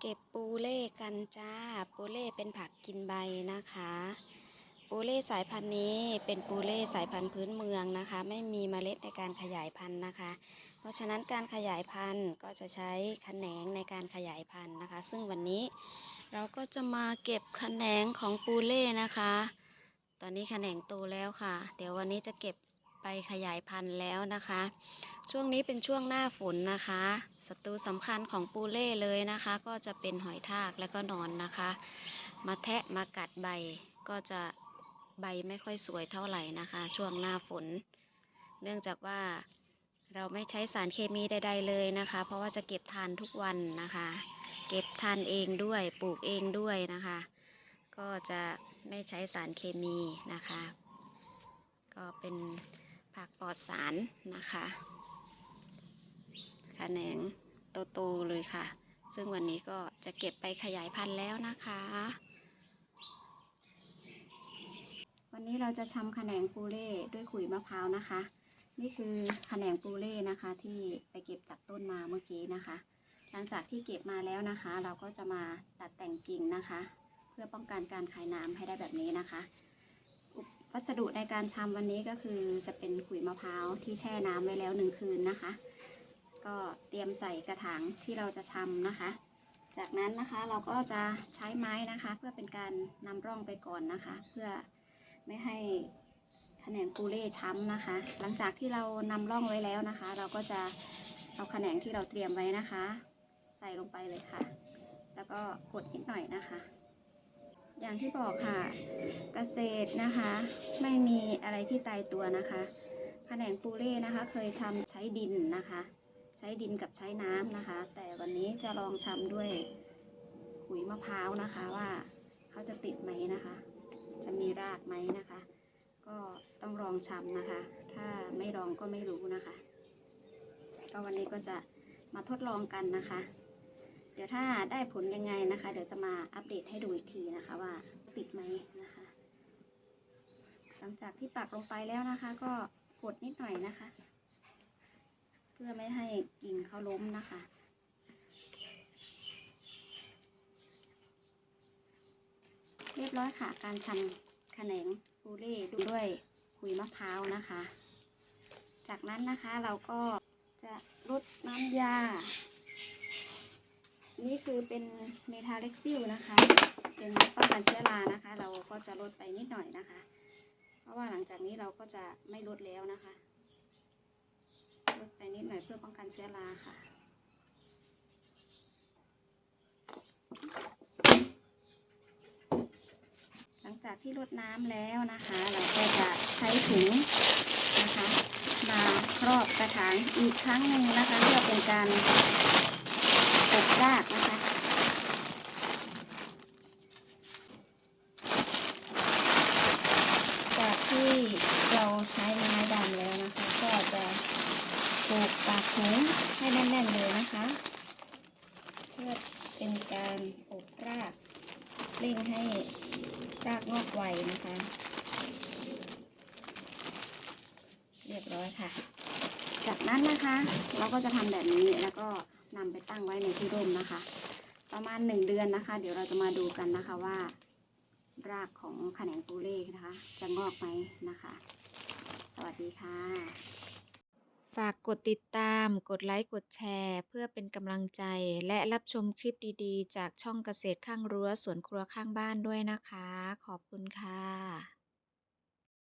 เก็บปูเล่กันจ้า ปูเล่เป็นผักกินใบนะคะ ปูเล่สายพันธุ์นี้เป็นปูเล่สายพันธุ์พื้นเมืองนะคะ ไม่มีเมล็ดในการขยายพันธุ์นะคะ เพราะฉะนั้นการขยายพันธุ์ก็จะใช้แขนงในการขยายพันธุ์นะคะ ซึ่งวันนี้เราก็จะมาเก็บแขนงของปูเล่นะคะ ตอนนี้แขนงโตแล้วค่ะ เดี๋ยววันนี้จะเก็บ ไปขยายพันธุ์แล้วนะคะ ช่วงนี้เป็นช่วงหน้าฝนนะคะศัตรูสำคัญของปูเล่เลยนะคะ ก็จะเป็นหอยทากและก็นอนนะคะ มาแทะมากัดใบก็จะใบไม่ค่อยสวยเท่าไหร่นะคะ ช่วงหน้าฝน เนื่องจากว่าเราไม่ใช้สารเคมีใดๆเลยนะคะ เพราะว่าจะเก็บทานทุกวันนะคะ เก็บทานเองด้วยปลูกเองด้วยนะคะ ก็จะไม่ใช้สารเคมีนะคะ ก็เป็น ลอดสารนะคะแขนงโตๆเลยค่ะ ซึ่งวันนี้ก็จะเก็บไปขยายพันธุ์แล้วนะคะ วันนี้เราจะชำแขนงปูเล่ด้วยขุยมะพร้าวนะคะ นี่คือแขนงปูเล่นะคะที่ไปเก็บจากต้นมาเมื่อกี้นะคะ หลังจากที่เก็บมาแล้วนะคะ เราก็จะมาตัดแต่งกิ่งนะคะ เพื่อป้องกันการคายน้ำให้ได้แบบนี้นะคะ วัสดุในการชำวันนี้ก็คือจะเป็นขุยมะพร้าวที่แช่น้ำไว้แล้วหนึ่งคืนนะคะ ก็เตรียมใส่กระถางที่เราจะชำนะคะ จากนั้นนะคะเราก็จะใช้ไม้นะคะ เพื่อเป็นการนำร่องไปก่อนนะคะ เพื่อไม่ให้แขนงปูเล่ช้ำนะคะ หลังจากที่เรานำร่องไว้แล้วนะคะ เราก็จะเอาแขนงที่เราเตรียมไว้นะคะ ใส่ลงไปเลยค่ะ แล้วก็กดนิดหน่อยนะคะ อย่างที่บอกค่ะ เกษตรนะคะ ไม่มีอะไรที่ตายตัวนะคะแขนงปูเล่นะคะ เคยชำใช้ดินนะคะ ใช้ดินกับใช้น้ำนะคะ แต่วันนี้จะลองชำด้วยขุยมะพร้าวนะคะว่าเขาจะติดไหมนะคะ จะมีรากไหมนะคะ ก็ต้องลองชำนะคะ ถ้าไม่ลองก็ไม่รู้นะคะ ก็วันนี้ก็จะมาทดลองกันนะคะ เดี๋ยวถ้าได้ผลยังไงนะคะ เดี๋ยวจะมาอัปเดตให้ดูอีกทีนะคะว่าติดไหมนะคะ หลังจากที่ปักลงไปแล้วนะคะ ก็กดนิดหน่อยนะคะ เพื่อไม่ให้กิ่งเขาล้มนะคะเรียบร้อยค่ะ การชำแขนงปูเล่ดด้วยขุยมะพร้าวนะคะ จากนั้นนะคะเราก็จะลดน้ำยา นี่คือเป็นเมทาเล็กซิลนะคะ เป็นป้องกันเชื้อรานะคะ เราก็จะลดไปนิดหน่อยนะคะ เพราะว่าหลังจากนี้เราก็จะไม่ลดแล้วนะคะ ลดไปนิดหน่อยเพื่อป้องกันเชื้อราค่ะหลังจากที่ลดน้ำแล้วนะคะ เราก็จะใช้ถุงนะคะ มาครอบกระถางอีกครั้งหนึ่งนะคะ เพื่อเป็นการอบรากนะคะ จากที่เราใช้ไม้ดำแล้วนะคะ ก็จะป ลูกปากถุงให้แน่นๆเลยนะคะ เพื่อเป็นการอบรากเร่งให้รากงอกไวนะคะ เรียบร้อยค่ะ จากนั้นนะคะ เราก็จะทำแบบนี้แล้วก็นำไปตั้งไว้ในที่ร่มนะคะ ประมาณหนึ่งเดือนนะคะ เดี๋ยวเราจะมาดูกันนะคะว่า รากของแขนงปูเล่นะคะ จะงอกไหมนะคะ สวัสดีค่ะ ฝากกดติดตาม กดไลค์ กดแชร์ เพื่อเป็นกำลังใจ และรับชมคลิปดีๆ จากช่องเกษตรข้างรั้วสวนครัวข้างบ้านด้วยนะคะ ขอบคุณค่ะ